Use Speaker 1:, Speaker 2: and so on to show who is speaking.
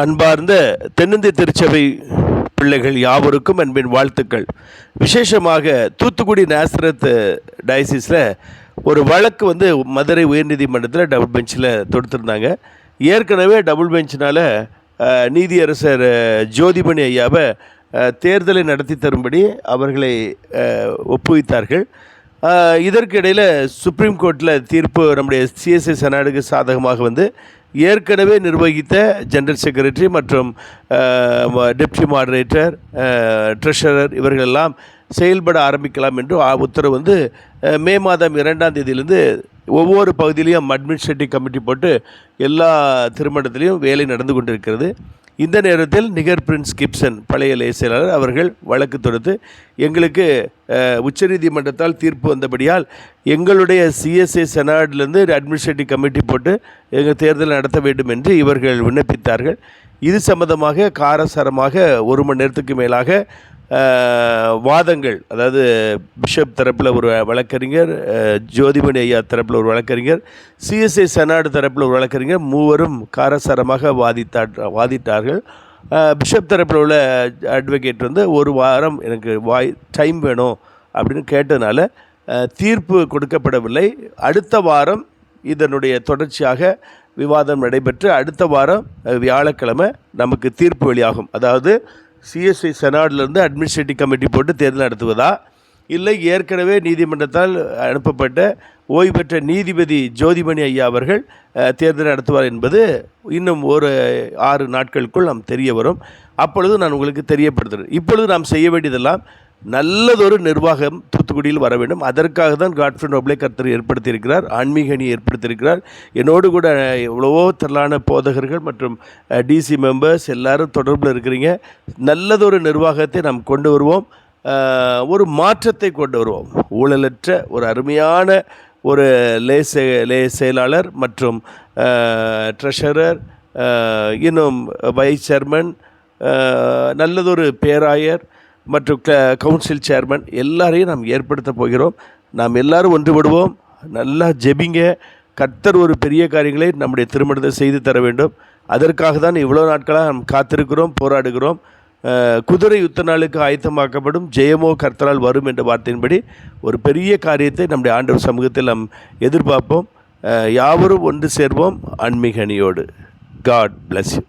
Speaker 1: அன்பார்ந்த தென்னிந்திய திருச்சபை பிள்ளைகள் யாவருக்கும் அன்பின் வாழ்த்துக்கள். விசேஷமாக தூத்துக்குடி நேசரத் டயசிஸில் ஒரு வழக்கு வந்து மதுரை உயர்நீதிமன்றத்தில் டபுள் பெஞ்சில் தொடுத்திருந்தாங்க. ஏற்கனவே டபுள் பெஞ்சினால் நீதியரசர் ஜோதிமணி ஐயாவை தேர்தலை நடத்தி தரும்படி அவர்களை ஒப்புவித்தார்கள். இதற்கிடையில் சுப்ரீம் கோர்ட்டில் தீர்ப்பு நம்முடைய சிஎஸ்ஐ செனாடுக்கு சாதகமாக வந்து ஏற்கனவே நிர்வகித்த ஜெனரல் செக்ரட்டரி மற்றும் டெப்டி மாடரேட்டர் ட்ரெஷரர் இவர்களெல்லாம் செயல்பட ஆரம்பிக்கலாம் என்று உத்தரவு வந்து மே மாதம் இரண்டாம் தேதியிலிருந்து ஒவ்வொரு பகுதியிலையும் அட்மினிஸ்ட்ரேட்டிவ் கமிட்டி போட்டு எல்லா திருமணத்திலையும் வேலை நடந்து கொண்டிருக்கிறது. இந்த நேரத்தில் நிகர் பிரின்ஸ் கிப்சன் பழைய லேசியலாளர் அவர்கள் வழக்கு தொடுத்து எங்களுக்கு உச்சநீதிமன்றத்தால் தீர்ப்பு வந்தபடியால் எங்களுடைய சிஎஸ்ஐ செனாட்லேருந்து அட்மினிஸ்ட்ரேட்டிவ் கமிட்டி போட்டு எங்கள் தேர்தல் நடத்த வேண்டும் என்று இவர்கள் விண்ணப்பித்தார்கள். இது சம்பந்தமாக காரசாரமாக ஒரு மணி நேரத்துக்கு மேலாக வாதங்கள் அதாவது பிஷப் தரப்பில் ஒரு வழக்கறிஞர் ஜோதிமணி ஐயா தரப்பில் ஒரு வழக்கறிஞர் சிஎஸ்ஐ செனாடு தரப்பில் ஒரு வழக்கறிஞர் மூவரும் காரசாரமாக வாதித்தா வாதிட்டார்கள். பிஷப் தரப்பில் உள்ள அட்வொகேட் வந்து ஒரு வாரம் எனக்கு வாய் டைம் வேணும் அப்படின்னு கேட்டதுனால தீர்ப்பு கொடுக்கப்படவில்லை. அடுத்த வாரம் இதனுடைய தொடர்ச்சியாக விவாதம் நடைபெற்று அடுத்த வாரம் வியாழக்கிழமை நமக்கு தீர்ப்பு வெளியாகும். அதாவது சிஎஸ்ஐ செனாட்லேருந்து அட்மினிஸ்ட்ரேட்டிவ் கமிட்டி போட்டு தேர்தல் நடத்துவதா? இல்லை ஏற்கனவே நீதிமன்றத்தால் அனுப்பப்பட்ட ஓய்வு பெற்ற நீதிபதி ஜோதிமணி ஐயா அவர்கள் தேர்தல் நடத்துவார் என்பது இன்னும் ஒரு ஆறு நாட்களுக்குள் நாம் தெரிய வரும். அப்பொழுது நான் உங்களுக்கு தெரியப்படுத்துகிறேன் இப்பொழுது நாம் செய்ய வேண்டியதெல்லாம் நல்லதொரு நிர்வாகம் தூத்துக்குடியில் வர வேண்டும். அதற்காக தான் காட்ஃப்ரே நோபலை கர்த்தர் ஏற்படுத்தியிருக்கிறார். ஆன்மீக அணி ஏற்படுத்தியிருக்கிறார். என்னோடு கூட எவ்வளவோ திரளான போதகர்கள் மற்றும் டிசி மெம்பர்ஸ் எல்லாரும் தொடர்பில் இருக்கிறீங்க. நல்லதொரு நிர்வாகத்தை நாம் கொண்டு வருவோம். ஒரு மாற்றத்தை கொண்டு வருவோம். ஊழலற்ற ஒரு அருமையான ஒரு லே செ லே செயலாளர் மற்றும் ட்ரெஷரர் இன்னும் வைஸ் சேர்மன் நல்லதொரு பேராயர் மற்றும் க கவுன்சில் சேர்மன் எல்லாரையும் நாம் ஏற்படுத்த போகிறோம். நாம் எல்லாரும் ஒன்றுபடுவோம். நல்லா ஜெபிங்க. கர்த்தர் ஒரு பெரிய காரியங்களை நம்முடைய திருமணத்தை செய்து தர வேண்டும். அதற்காக தான் இவ்வளோ நாட்களாக நாம் காத்திருக்கிறோம் போராடுகிறோம். குதிரை யுத்த நாளுக்கு ஆயத்தமாக்கப்படும் ஜெயமோ கர்த்தரால் வரும் என்ற வார்த்தையின்படி ஒரு பெரிய காரியத்தை நம்முடைய ஆண்டவர் சமூகத்தில் நாம் எதிர்பார்ப்போம். யாவரும் ஒன்று சேர்வோம் அன்மிகனியோடு காட் பிளஸ் யூ